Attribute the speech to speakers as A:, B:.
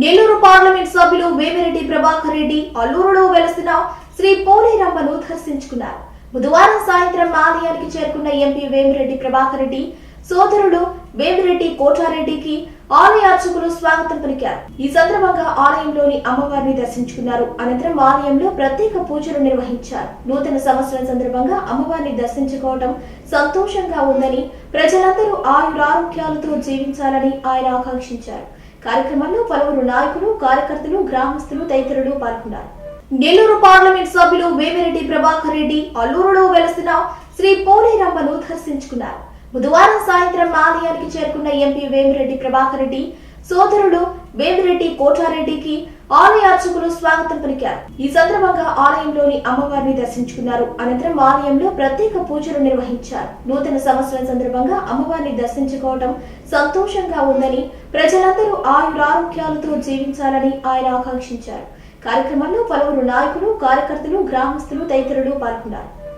A: Nellore parliament సభ్యులు వేమిరెడ్డి ప్రభాకర్ రెడ్డి అల్లూరులో వెలసిన శ్రీ పోలేరమ్మను దర్శించుకున్నారు. బుధవారం సాయంత్రం ఆలయానికి చేరుకున్న ఎంపీ వేమిరెడ్డి ప్రభాకర్ రెడ్డి సోదరుడు వేమిరెడ్డి కోటారెడ్డికి ఆలయ అర్చకులు స్వాగతం పలికారు. ఈ సందర్భంగా ఆలయంలోని అమ్మవారిని దర్శించుకున్నారు. అనంతరం ఆలయంలో ప్రత్యేక పూజలు నిర్వహించారు. నూతన సంవత్సరం సందర్భంగా అమ్మవారిని దర్శించుకోవడం సంతోషంగా ఉందని ప్రజలందరూ ఆయురారోగ్యాలతో జీవించాలని ఆయన ఆకాంక్షించారు. కార్యక్రమంలో పలువురు నాయకులు కార్యకర్తలు గ్రామస్తులు తదితరులు పాల్గొన్నారు. నెల్లూరు పార్లమెంట్ సభ్యులు వేమిరెడ్డి ప్రభాకర్ రెడ్డి అల్లూరులో వెలసిన శ్రీ పోలేరమ్మను దర్శించుకున్నారు. బుధవారం సాయంత్రం ఆలయానికి చేరుకున్న ఎంపీ వేమిరెడ్డి ప్రభాకర్ రెడ్డి సోదరుడు వేమిరెడ్డి కోటారెడ్డికి ఆలయ అర్చకులు స్వాగతం పలికారు. ఈ సందర్భంగా ఆలయంలోని అమ్మవారిని దర్శించుకున్నారు. అనంతరం ఆలయంలో ప్రత్యేక పూజలు నిర్వహించారు. నూతన సంవత్సరం సందర్భంగా అమ్మవారిని దర్శించుకోవడం సంతోషంగా ఉందని ప్రజలందరూ ఆయురారోగ్యాలతో జీవించాలని ఆయన ఆకాంక్షించారు. కార్యక్రమంలో పలువురు నాయకులు కార్యకర్తలు గ్రామస్తులు తదితరులు పాల్గొన్నారు.